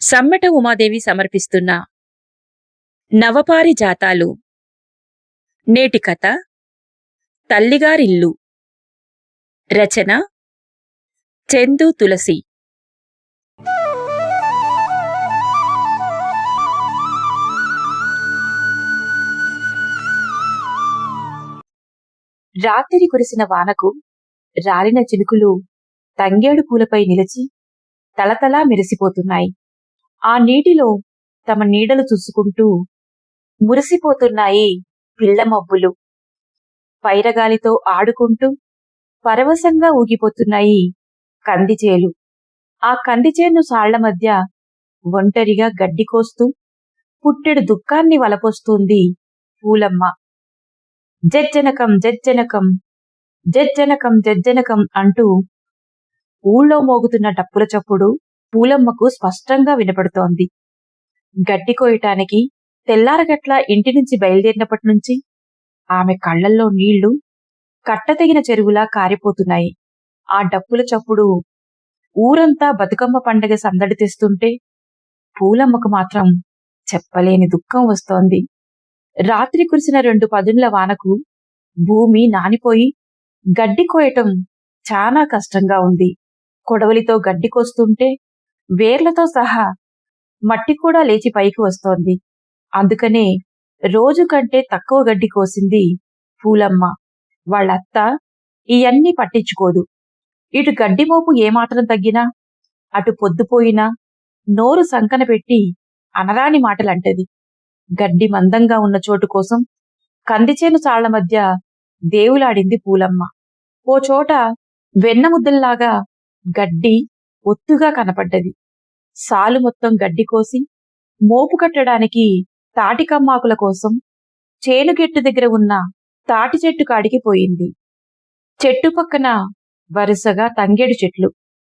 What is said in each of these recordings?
సమ్మెట ఉమాదేవి సమర్పిస్తున్న నవపారి జాతాలు నేటి కథ తల్లిగారిల్లు. రచన చందు తులసి. రాత్రి కురిసిన వానకు రాలిన చినుకులు తంగేడు పూలపై నిలిచి తలతలా మెరిసిపోతున్నాయి. ఆ నీటిలో తమ నీడలు చూసుకుంటూ మురిసిపోతున్నాయి పిల్లమబ్బులు పైరగాలితో ఆడుకుంటూ పరవశంగా ఊగిపోతున్నాయి కందిచేలు ఆ కందిచేను సాళ్ళ మధ్య ఒంటరిగా గడ్డి కోస్తూ పుట్టెడు దుఃఖాన్ని వలపోస్తుంది పూలమ్మ. జజ్జనకం జజ్జనకం జజ్జనకం జజ్జనకం అంటూ ఊళ్ళో మోగుతున్న డప్పుల చప్పుడు పూలమ్మకు స్పష్టంగా వినపడుతోంది. గడ్డి కోయటానికి తెల్లారగట్ల ఇంటి నుంచి బయలుదేరినప్పటి నుంచి ఆమె కళ్ళల్లో నీళ్ళు కట్టతెగిన చెరువులా కారిపోతున్నాయి. ఆ డప్పుల చప్పుడు ఊరంతా బతుకమ్మ పండగ సందడి తెస్తుంటే పూలమ్మకు మాత్రం చెప్పలేని దుఃఖం వస్తోంది. రాత్రి కురిసిన రెండు పదుల వానకు భూమి నానిపోయి గడ్డి కోయటం చాలా కష్టంగా ఉంది. కొడవలితో గడ్డి కోస్తుంటే వేర్లతో సహా మట్టి కూడా లేచి పైకి వస్తోంది. అందుకనే రోజు కంటే తక్కువ గడ్డి కోసింది పూలమ్మ. వాళ్ళత్త ఇయన్నీ పట్టించుకోదు. ఇటు గడ్డి మోపు ఏమాత్రం తగ్గినా అటు పొద్దుపోయినా నోరు సంకన పెట్టి అనరాని మాటలంటది. గడ్డి మందంగా ఉన్న చోటు కోసం కందిచేను చాళ్ళ మధ్య దేవులాడింది పూలమ్మ. ఓ చోట వెన్నముద్దల్లాగా గడ్డి ఒత్తుగా కనపడ్డది. సాలు మొత్తం గడ్డి కోసి మోపు కట్టడానికి తాటికమ్మాకుల కోసం చేనుగెట్టు దగ్గర ఉన్న తాటి చెట్టు కాడికి పోయింది. చెట్టు పక్కన వరుసగా తంగేడు చెట్లు.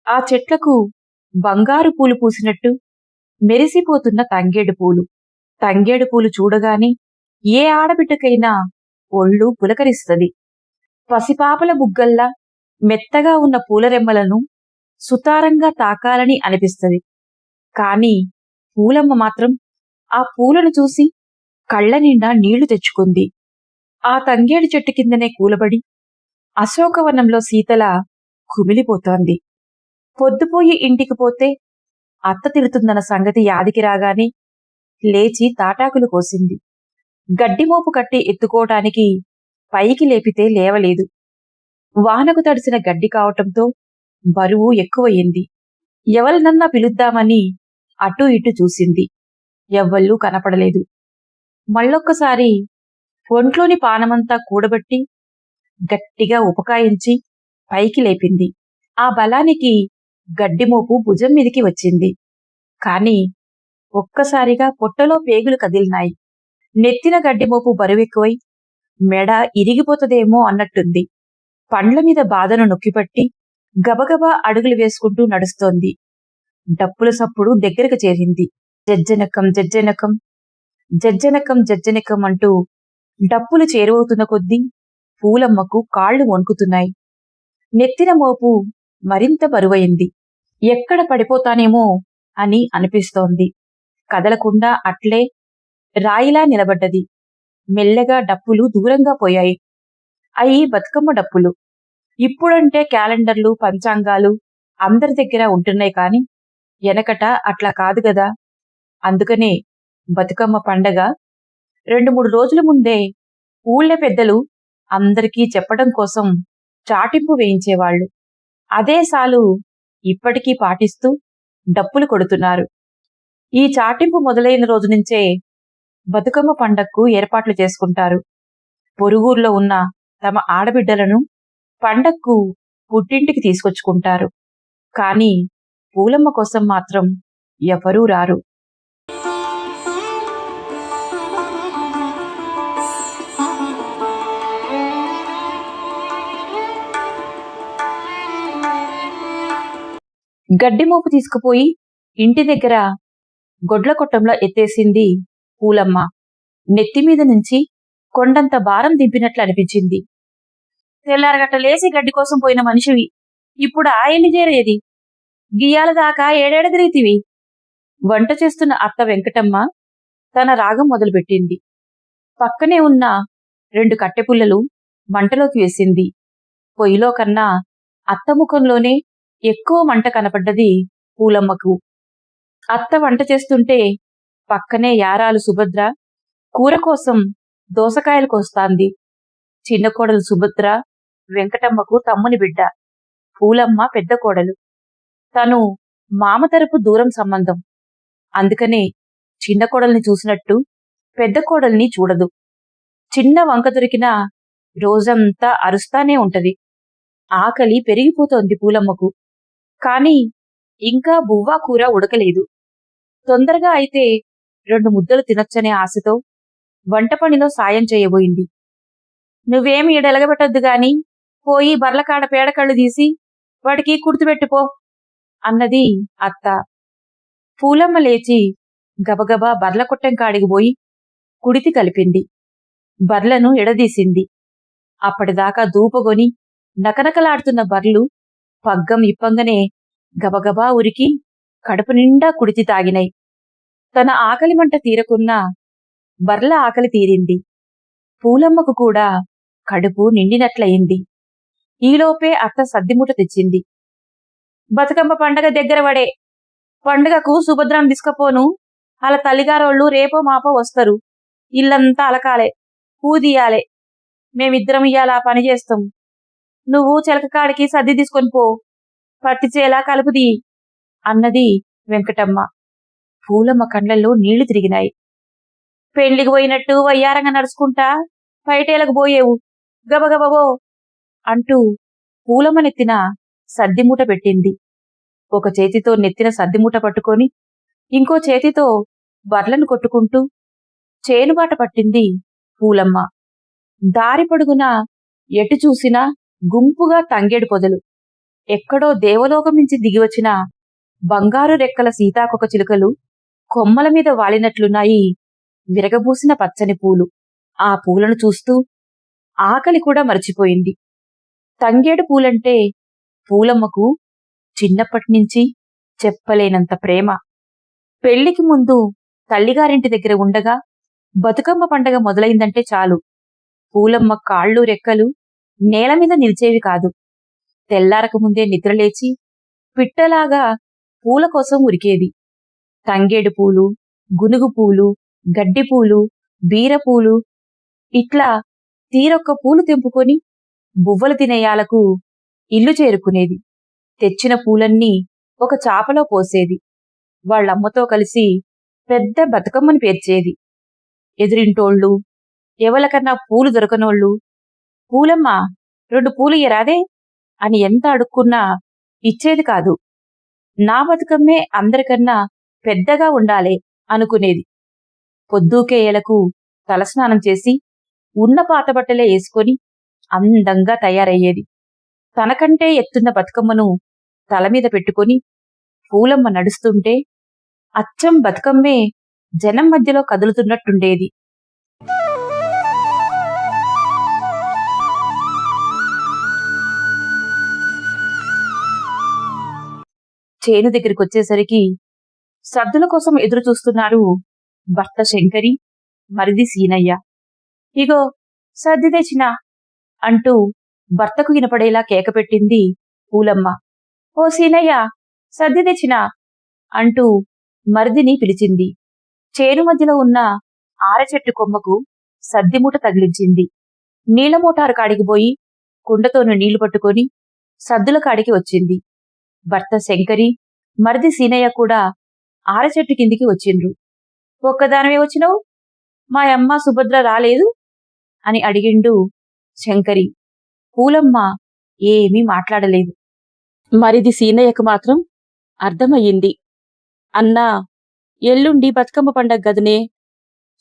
ఆ చెట్లకు బంగారు పూలు పూసినట్టు మెరిసిపోతున్న తంగేడు పూలు. తంగేడు పూలు చూడగానే ఏ ఆడబిడ్డకైనా ఒళ్ళు పులకరిస్తుంది. పసిపాపల బుగ్గల్లా మెత్తగా ఉన్న పూలరెమ్మలను సుతారంగా తాకాలని అనిపిస్తుంది. కాని పూలమ్మ మాత్రం ఆ పూలను చూసి కళ్ళ నిండా నీళ్ళు తెచ్చుకుంది. ఆ తంగేడు చెట్టు కిందనే కూలబడి అశోకవనంలో సీతల కుమిలిపోతోంది. పొద్దుపోయి ఇంటికి పోతే అత్త తిడుతుందన్న సంగతి యాదికి రాగానే లేచి తాటాకులు కోసింది. గడ్డిమోపు కట్టి ఎత్తుకోవటానికి పైకి లేపితే లేవలేదు. వానకు తడిసిన గడ్డి కావటంతో బరువు ఎక్కువయింది ఎవరినన్నా పిలుద్దామని అటూ ఇటు చూసింది. ఎవ్వళ్ళూ కనపడలేదు. మళ్ళొక్కసారి ఒంట్లోని పానమంతా కూడబట్టి గట్టిగా ఉపకాయించి పైకి లేపింది. ఆ బలానికి గడ్డిమోపు భుజం మీదికి వచ్చింది. కాని ఒక్కసారిగా పొట్టలో పేగులు కదిలినాయి. నెత్తిన గడ్డిమోపు బరువెక్కువై మెడ ఇరిగిపోతదేమో అన్నట్టుంది. పండ్ల మీద బాధను నొక్కిపట్టి గబగబా అడుగులు వేసుకుంటూ నడుస్తోంది. డప్పుల సప్పుడు దగ్గరకు చేరింది. జజ్జనకం జజ్జనకం జజ్జనకం జజ్జనకం అంటూ డప్పులు చేరువవుతున్న కొద్దీ పూలమ్మకు కాళ్ళు వణుకుతున్నాయి. నెత్తిన మోపు మరింత బరువైంది. ఎక్కడ పడిపోతానేమో అని అనిపిస్తోంది. కదలకుండా అట్లే రాయిలా నిలబడ్డది. మెల్లగా డప్పులు దూరంగా పోయాయి. అయి బతుకమ్మ డప్పులు. ఇప్పుడంటే క్యాలెండర్లు పంచాంగాలు అందరి దగ్గర ఉంటున్నాయి కాని వెనకట అట్లా కాదు గదా. అందుకనే బతుకమ్మ పండగ రెండు మూడు రోజుల ముందే ఊళ్ళ పెద్దలు అందరికీ చెప్పడం కోసం చాటింపు వేయించేవాళ్ళు అదే సాలు ఇప్పటికీ పాటిస్తూ డప్పులు కొడుతున్నారు. ఈ చాటింపు మొదలైన రోజు నుంచే బతుకమ్మ పండక్కు ఏర్పాట్లు చేసుకుంటారు. పొరుగుర్లో ఉన్న తమ ఆడబిడ్డలను పండక్కు పుట్టింటికి తీసుకొచ్చుకుంటారు. కానీ పూలమ్మ కోసం మాత్రం ఎవరూ రారు. గడ్డి మోపు తీసుకుపోయి ఇంటి దగ్గర గొడ్ల కొట్టంలో ఎత్తేసింది పూలమ్మ. నెత్తిమీద నుంచి కొండంత భారం దింపినట్లు అనిపించింది. తెల్లారగట్ట లేచి గడ్డి కోసం పోయిన మనిషివి. ఇప్పుడు ఆ చేరేది? గియ్యాల దాకా ఏడేడ తిరిగితివి? వంట చేస్తున్న అత్త వెంకటమ్మ తన రాగం మొదలుపెట్టింది. పక్కనే ఉన్న రెండు కట్టెపుల్లలు మంటలోకి వేసింది. పొయ్యిలో కన్నా అత్త ముఖంలోనే ఎక్కువ మంట కనపడ్డది పూలమ్మకు. అత్త వంట చేస్తుంటే పక్కనే యారాలు సుభద్ర కూర కోసం దోసకాయలు కోస్తాంది. చిన్న కోడలు సుభద్ర వెంకటమ్మకు తమ్ముని బిడ్డ పూలమ్మ పెద్ద కోడలు. తను మామ తరపు దూరం సంబంధం. అందుకనే చిన్న కోడల్ని చూసినట్టు పెద్ద కోడల్ని చూడదు. చిన్న వంక దొరికినా రోజంతా అరుస్తానే ఉంటది. ఆకలి పెరిగిపోతోంది పూలమ్మకు. కాని ఇంకా బువ్వా కూర ఉడకలేదు. తొందరగా అయితే రెండు ముద్దలు తినొచ్చనే ఆశతో వంట పనిలో సాయం చేయబోయింది. నువ్వేమి ఈడెలగబెట్టొద్దు గాని పోయి బర్లకాడ పేడకళ్ళు తీసి వాడికి కుర్తుపెట్టుపో అన్నది అత్త. పూలమ్మ లేచి గబగబా బర్ల కొట్టం కాడికి పోయి కుడితి కలిపింది. బర్లను ఎడదీసింది. అప్పటిదాకా దూపగొని నకనకలాడుతున్న బర్లు పగ్గం ఇప్పంగనే గబగబా ఉరికి కడుపు నిండా కుడితి తాగినాయి తన ఆకలి మంట తీరకున్నా బర్ల ఆకలి తీరింది. పూలమ్మకు కూడా కడుపు నిండినట్లయింది. ఈలోపే అత్త సద్దిమూట తెచ్చింది. బతుకమ్మ పండగ దగ్గర పడే పండుగకు సుభద్రం తీసుకపోను. అలా తల్లిగారోళ్ళు రేపో మాపో వస్తారు. ఇల్లంతా అలకాలే పూదియాలే మేమిద్దరం ఇయ్యాల పని చేస్తాం. నువ్వు చిలకకాడికి సర్ది తీసుకొని పో. పత్తి చేలా కలుపుది అన్నది వెంకటమ్మ. పూలమ్మ కండ్లలో నీళ్ళు తిరిగినాయి. పెళ్ళికి పోయినట్టు వయ్యారంగా నడుచుకుంటా పైటేలకు పోయేవు. గబగబబో అంటూ పూలమ్మ నెత్తిన సద్దిమూట పెట్టింది. ఒక చేతితో నెత్తిన సర్దిమూట పట్టుకొని ఇంకో చేతితో బర్లను కొట్టుకుంటూ చేనుబాట పట్టింది పూలమ్మ. దారి పొడుగున ఎటు చూసినా గుంపుగా తంగేడు పొదలు. ఎక్కడో దేవలోకమించి నుంచి దిగివచ్చిన బంగారు రెక్కల సీతాకొక చిలుకలు కొమ్మల మీద వాలినట్లున్నాయి విరగబూసిన పచ్చని పూలు. ఆ పూలను చూస్తూ ఆకలి కూడా మరిచిపోయింది. తంగేడు పూలంటే పూలమ్మకు చిన్నప్పటినుంచి చెప్పలేనంత ప్రేమ. పెళ్ళికి ముందు తల్లిగారింటి దగ్గర ఉండగా బతుకమ్మ పండగ మొదలైందంటే చాలు. పూలమ్మ కాళ్ళు రెక్కలు నేల మీద నిలిచేవి కాదు. తెల్లారక ముందే నిద్రలేచి పిట్టలాగా పూల కోసం ఉరికేది. తంగేడు పూలు గునుగు పూలు గడ్డి పూలు బీరపూలు ఇట్లా తీరొక్క పూలు తెంపుకొని బువ్వలు తినేయాలకు ఇల్లు చేరుకునేది. తెచ్చిన పూలన్నీ ఒక చాపలో పోసేది. వాళ్ళమ్మతో కలిసి పెద్ద బతుకమ్మని పేర్చేది. ఎదురింటోళ్ళు ఎవలకన్నా పూలు దొరకనోళ్ళు పూలమ్మ రెండు పూలు ఎరాదే అని ఎంత అడుక్కున్నా ఇచ్చేది కాదు. నా బతుకమ్మే అందరికన్నా పెద్దగా ఉండాలే అనుకునేది. పొద్దుకేయలకు తలస్నానం చేసి ఉన్న పాత బట్టలే వేసుకొని అందంగా తయారయ్యేది. తనకంటే ఎత్తున్న బతుకమ్మను తల మీద పెట్టుకొని పూలమ్మ నడుస్తుంటే అచ్చం బతుకమ్మే జనం మధ్యలో కదులుతున్నట్టుండేది. చేను దగ్గరికి వచ్చేసరికి సద్దుల కోసం ఎదురు చూస్తున్నారు భర్త శంకరి మరిది సీనయ్య. ఇగో సర్ది తెచ్చినా అంటూ భర్తకు వినపడేలా కేక పెట్టింది పూలమ్మ. ఓ సీనయ్య సర్ది తెచ్చినా అంటూ మరిదిని పిలిచింది. చేను మధ్యలో ఉన్న ఆరచెట్టు కొమ్మకు సద్దిమూట తగిలించింది. నీళ్ళ మోటారు కాడికి పోయి కుండతోను నీళ్ళు పట్టుకొని సద్దుల కాడికి వచ్చింది. భర్త శంకరి మరిది సీనయ్య కూడా ఆరచెట్టు కిందికి వచ్చిండ్రు. ఒక్కదానమే వచ్చినావు? మా అమ్మ సుభద్ర రాలేదు? అని అడిగిండు శంకరి పూలమ్మ ఏమీ మాట్లాడలేదు. మరిది సీనయ్యకు మాత్రం అర్థమయ్యింది. అన్నా ఎల్లుండి బతుకమ్మ పండగ గదనే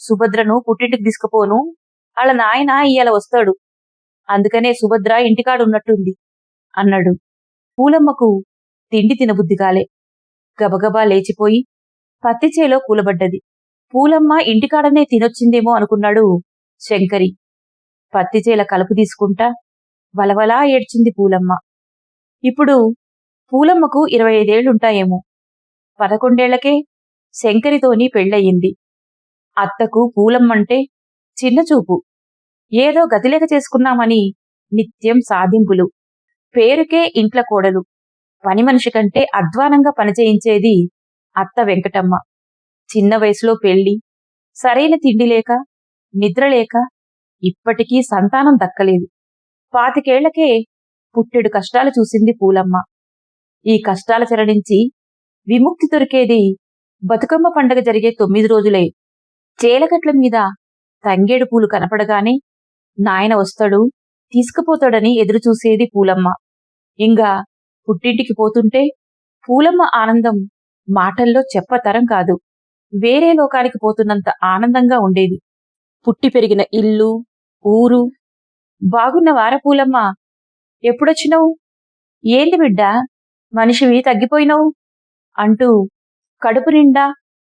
సుభద్రను పుట్టింటికి తీసుకుపోను. వాళ్ళ నాయన ఇయ్యాల వస్తాడు. అందుకనే సుభద్ర ఇంటికాడున్నట్టుంది అన్నాడు. పూలమ్మకు తిండి తినబుద్ధి కాలే. గబగబా లేచిపోయి పత్తిచేలో కూలబడ్డది. పూలమ్మ ఇంటికాడనే తినొచ్చిందేమో అనుకున్నాడు శంకరి. పత్తిచేల కలుపు తీసుకుంటా. వలవలా ఏడ్చింది పూలమ్మ. ఇప్పుడు పూలమ్మకు ఇరవై ఐదేళ్ళుంటాయేమో. పదకొండేళ్ళకే శంకరితోని పెళ్ళయింది అత్తకు పూలమ్మంటే చిన్నచూపు ఏదో గతిలేక చేసుకున్నామని నిత్యం సాధింపులు. పేరుకే ఇంట్ల కోడలు. పని మనిషి కంటే అధ్వానంగా పనిచేయించేది అత్త వెంకటమ్మ. చిన్న వయసులో పెళ్ళి సరైన తిండి లేక నిద్ర లేక ఇప్పటికీ సంతానం దక్కలేదు. పాతికేళ్ళకే పుట్టెడు కష్టాలు చూసింది పూలమ్మ. ఈ కష్టాల చెర నుంచి విముక్తి దొరికేది బతుకమ్మ పండగ జరిగే తొమ్మిది రోజులే. చేలకట్ల మీద తంగేడు పూలు కనపడగానే నాయన వస్తాడు తీసుకుపోతాడని ఎదురుచూసేది పూలమ్మ. ఇంగా పుట్టింటికి పోతుంటే పూలమ్మ ఆనందం మాటల్లో చెప్పతరం కాదు. వేరే లోకానికి పోతున్నంత ఆనందంగా ఉండేది. పుట్టి పెరిగిన ఇల్లు ఊరు. బాగున్న వారపూలమ్మ ఎప్పుడొచ్చినావు? ఏంది బిడ్డ మనిషివి తగ్గిపోయినావు? అంటూ కడుపు నిండా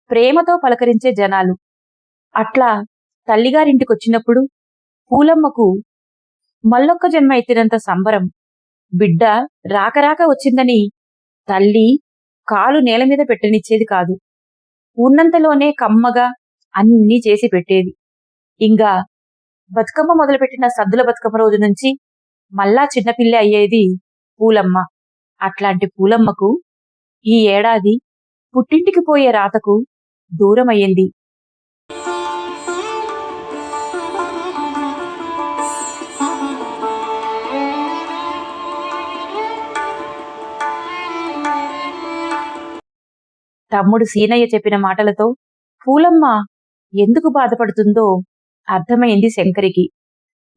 ప్రేమతో పలకరించే జనాలు. అట్లా తల్లిగారింటికొచ్చినప్పుడు పూలమ్మకు మల్లొక్క జన్మ ఎత్తినంత సంబరం. బిడ్డ రాకరాక వచ్చిందని తల్లి కాలు నేల మీద పెట్టనిచ్చేది కాదు. ఉన్నంతలోనే కమ్మగా అన్నీ చేసి పెట్టేది. ఇంకా బతుకమ్మ మొదలుపెట్టిన సద్దుల బతుకమ్మ రోజు నుంచి మళ్ళా చిన్నపిల్లి అయ్యేది పూలమ్మ. అట్లాంటి పూలమ్మకు ఈ ఏడాది పుట్టింటికి పోయే రాతకు దూరమయ్యింది. తమ్ముడు సీనయ్య చెప్పిన మాటలతో పూలమ్మ ఎందుకు బాధపడుతుందో అర్థమైంది శంకరికి.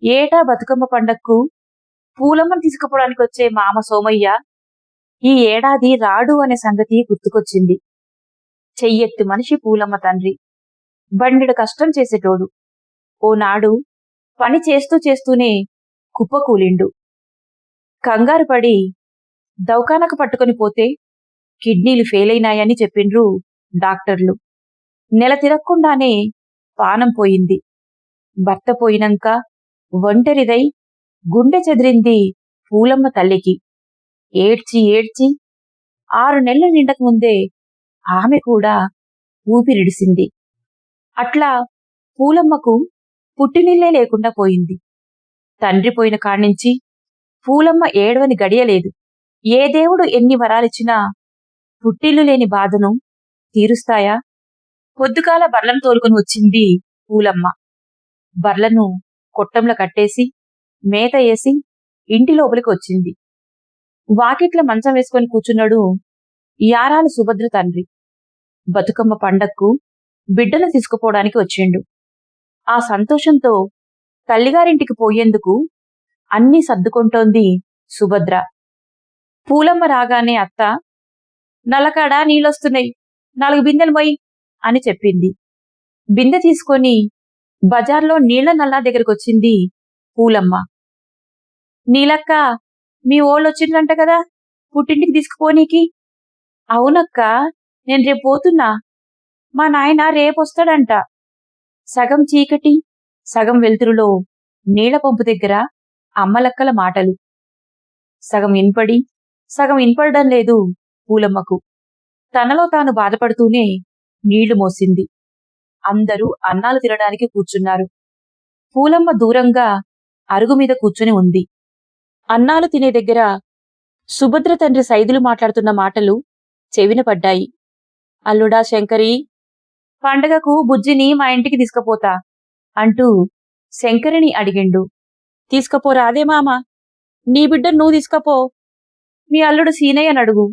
ఏటా బతుకమ్మ పండక్కు? పూలమ్మను తీసుకుపోవడానికి వచ్చే మామ సోమయ్య ఈ ఏడాది రాడు అనే సంగతి గుర్తుకొచ్చింది. చెయ్యెత్తి మనిషి పూలమ్మ తండ్రి. బండెడు కష్టం చేసేటోడు. ఓనాడు పని చేస్తూ చేస్తూనే కుప్పకూలిండు. కంగారు పడి దౌకానకు పట్టుకొని పోతే కిడ్నీలు ఫెయిల్ అయినాయని చెప్పిండ్రు డాక్టర్లు. నెల తిరగకుండానే పానం పోయింది. భర్త పోయినంక ఒంటరిదై గుండె చెదిరింది పూలమ్మ తల్లికి. ఏడ్చి ఏడ్చి ఆరు నెలల నిండక ముందే ఆమె కూడా ఊపిరిడిసింది. అట్లా పూలమ్మకు పుట్టినిల్లే లేకుండా పోయింది. తండ్రి పోయిన కాడ్నుంచి పూలమ్మ ఏడవని గడియలేదు. ఏ దేవుడు ఎన్ని వరాలిచ్చినా పుట్టిల్లు లేని బాధను తీరుస్తాయా? పొద్దుకాల బర్లం తోలుకొని వచ్చింది పూలమ్మ. బర్లను కొట్టంలో కట్టేసి మేత వేసి ఇంటి లోపలికి వచ్చింది. వాకిట్ల మంచం వేసుకొని కూర్చున్నాడు యారాలు సుభద్ర తండ్రి. బతుకమ్మ పండక్కు బిడ్డను తీసుకుపోవడానికి వచ్చిండు. ఆ సంతోషంతో తల్లిగారింటికి పోయేందుకు అన్నీ సర్దుకుంటోంది సుభద్ర. పూలమ్మ రాగానే అత్త నల్లకాడ నీళ్ళొస్తున్నాయి నాలుగు బిందెలు మొయ్ అని చెప్పింది. బిందె తీసుకొని బజార్లో నీళ్ళ నల్లా దగ్గరకొచ్చింది పూలమ్మ. నీలక్క మీ ఓళ్ళొచ్చిండ్రంట కదా పుట్టింటికి తీసుకుపోనీకి. అవునక్క నేను రేపు పోతున్నా. మా నాయన రేపొస్తాడంట. సగం చీకటి సగం వెలుతురులో నీళ్ళ పంపు దగ్గర అమ్మలక్కల మాటలు. సగం ఇన్పడి సగం ఇన్పడడం లేదు పూలమ్మకు. తనలో తాను బాధపడుతూనే నీళ్ళు మోసింది. అందరూ అన్నాలు తినడానికి కూర్చున్నారు. పూలమ్మ దూరంగా అరుగు మీద కూర్చుని ఉంది. అన్నాలు తినే దగ్గర సుభద్ర తండ్రి సైదులు మాట్లాడుతున్న మాటలు చెవిన పడ్డాయి. అల్లుడా శంకరి పండగకు బుజ్జిని మా ఇంటికి తీసుకుపోతా అంటూ శంకరిని అడిగిండు. తీసుకపోరాదే మామ. నీ బిడ్డ నువ్వు తీసుకపో. మీ అల్లుడు సీనయ్యని అడుగు.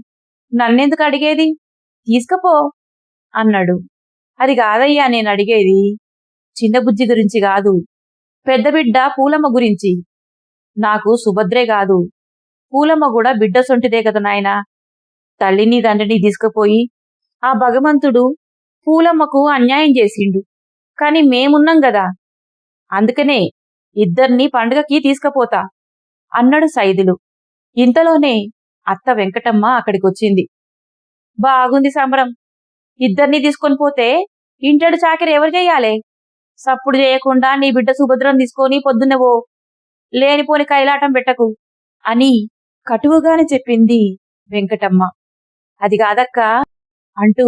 నన్నెందుకు అడిగేది? తీసుకపో అన్నాడు. అది కాదయ్యా నేను అడిగేది. చిన్న బుజ్జి గురించి కాదు. పెద్ద బిడ్డ పూలమ్మ గురించి. నాకు సుభద్రే కాదు. పూలమ్మ కూడా బిడ్డ సొంటిదే కదా నాయనా. తల్లిని తండ్రిని తీసుకుపోయి ఆ భగవంతుడు పూలమ్మకు అన్యాయం చేసిండు. కాని మేమున్నాం గదా అందుకనే ఇద్దరిని పండుగకి తీసుకపోతా అన్నాడు సైదులు. ఇంతలోనే అత్త వెంకటమ్మ అక్కడికొచ్చింది. బాగుంది సంబరం. ఇద్దరిని తీసుకొని పోతే ఇంటడు చాకరి ఎవరు చేయాలి? సప్పుడు చేయకుండా నీ బిడ్డ సుభద్రం తీసుకొని పొద్దున్నవో లేనిపోని కైలాటం పెట్టకు అని కటువుగానే చెప్పింది వెంకటమ్మ. అది కాదక్క అంటూ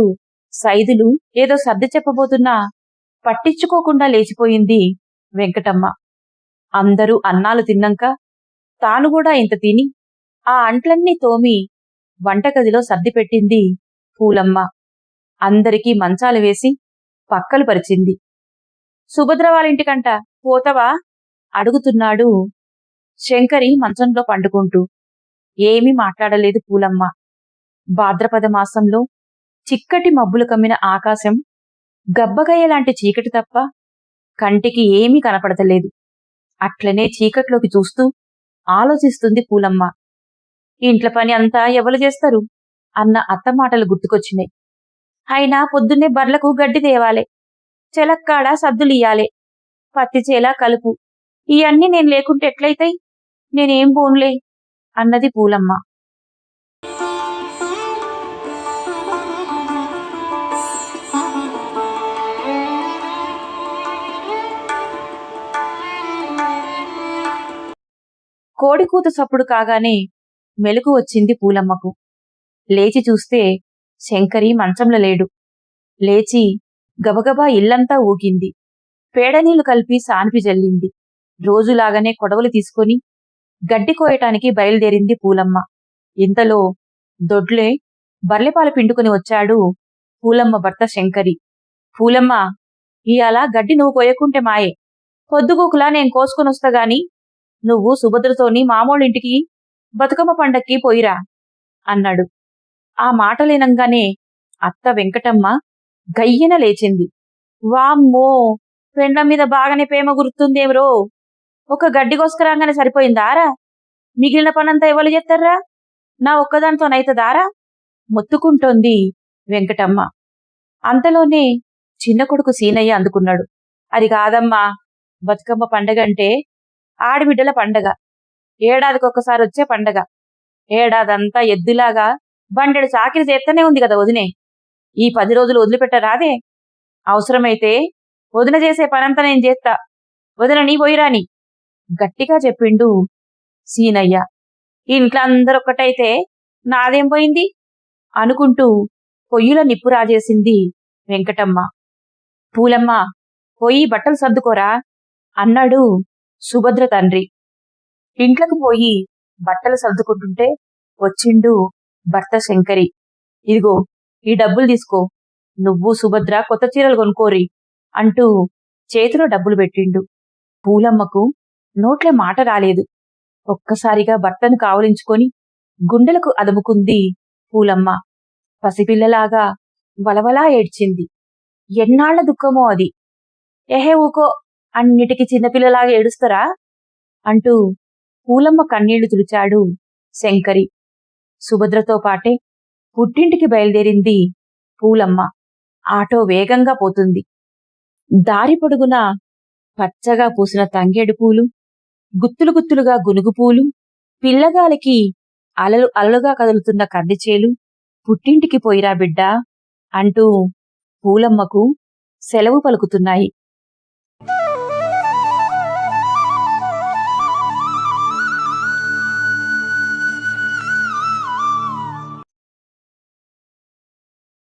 సైదులు ఏదో సర్ది చెప్పబోతున్నా పట్టించుకోకుండా లేచిపోయింది వెంకటమ్మ. అందరూ అన్నాలు తిన్నాక తాను కూడా ఇంత తిని ఆ అంట్లన్నీ తోమి వంటగదిలో సర్ది పెట్టింది పూలమ్మ. అందరికీ మంచాలు వేసి పక్కలు పరిచింది సుభద్ర వాళ్ళింటికంట పోతవా? అడుగుతున్నాడు శంకరి మంచంలో పండుకుంటూ. ఏమీ మాట్లాడలేదు పూలమ్మ. భాద్రపద మాసంలో చిక్కటి మబ్బులు కమ్మిన ఆకాశం గబ్బగయ్య లాంటి చీకటి తప్ప కంటికి ఏమీ కనపడతలేదు. అట్లనే చీకట్లోకి చూస్తూ ఆలోచిస్తుంది పూలమ్మ. ఇంట్ల పని అంతా ఎవరు చేస్తారు? అన్న అత్త మాటలు గుర్తుకొచ్చినాయి. అయినా పొద్దున్నే బర్లకు గడ్డి తేవాలే. చెలక్కాడ సద్దులియ్యాలే. పత్తి చేలా కలుపు. ఇవన్నీ నేను లేకుంటే ఎట్లయితాయి? నేనేం పోన్లే అన్నది పూలమ్మ. కోడికూత సప్పుడు కాగానే మెలకు వచ్చింది పూలమ్మకు. లేచి చూస్తే శంకరి మంచంలో లేడు. లేచి గబగబా ఇల్లంతా ఊగింది. పేడనీళ్ళు కలిపి సాన్పి జల్లింది. రోజులాగానే కొడవలు తీసుకొని గడ్డి కోయటానికి బయలుదేరింది పూలమ్మ. ఇంతలో దొడ్లే బర్లెపాలు పిండుకుని వచ్చాడు పూలమ్మ భర్త శంకరి. పూలమ్మ ఇయాల గడ్డి నువ్వు కోయకుంటే మాయే. పొద్దుగూకులా నేను కోసుకొని గాని నువ్వు సుభద్రతోని మామూళ్ళింటికి బతుకమ్మ పండక్కి పోయిరా అన్నాడు. ఆ మాటలేనంగానే అత్త వెంకటమ్మ గయ్యన లేచింది. వామ్మో! పెండ్ల మీద బాగానే ప్రేమ గుర్తుందేమ్రో? ఒక గడ్డికోసుకురాగానే సరిపోయిందారా? మిగిలిన పనంతా ఎవరు చేస్తారా నా ఒక్కదానితోనైతదారా? మొత్తుకుంటోంది వెంకటమ్మ. అంతలోనే చిన్న కొడుకు సీనయ్య అందుకున్నాడు. అది కాదమ్మా! బతుకమ్మ పండగ అంటే ఆడబిడ్డల పండగ. ఏడాదికొక్కసారి వచ్చే పండగ. ఏడాదంతా ఎద్దులాగా బండెడు చాకిరి చేత్తనే ఉంది కదా వదినే. ఈ పది రోజులు వదిలిపెట్టరాదే. అవసరమైతే వదిన చేసే పనంతా నేను చేస్తా వదిన నీ పోయిరాని. గట్టిగా చెప్పిండు సీనయ్య. ఇంట్లో అందరూ ఒక్కటైతే నాదేం పోయింది? అనుకుంటూ పొయ్యిలో నిప్పు రాజేసింది వెంకటమ్మ. పూలమ్మ పోయి బట్టలు సర్దుకోరా అన్నాడు సుభద్ర తండ్రి. ఇంట్లోకి పోయి బట్టలు సర్దుకుంటుంటే వచ్చిండు భర్త శంకరి ఇదిగో ఈ డబ్బులు తీసుకో. నువ్వు సుభద్ర కొత్త చీరలు కొనుక్కోరి అంటూ చేతిలో డబ్బులు పెట్టిండు. పూలమ్మకు నోట్లే మాట రాలేదు. ఒక్కసారిగా భర్తను కావలించుకొని గుండెలకు అదుముకుంది పూలమ్మ. పసిపిల్లలాగా వలవలా ఏడ్చింది. ఎన్నాళ్ళ దుఃఖమో అది. ఎహే ఊకో అన్నిటికి చిన్నపిల్లలాగా ఏడుస్తారా? అంటూ పూలమ్మ కన్నీళ్ళు తుడిచాడు శంకరి. సుభద్రతో పాటే పుట్టింటికి బయలుదేరింది పూలమ్మ. ఆటో వేగంగా పోతుంది. దారి పొడుగున పచ్చగా పూసిన తంగేడు పూలు గుత్తులు గుత్తులుగా గునుగు పూలు పిల్లగాలికి అలలు అలలుగా కదులుతున్న కందిచేలు పుట్టింటికి పోయిరా బిడ్డా అంటూ పూలమ్మకు సెలవు పలుకుతున్నాయి.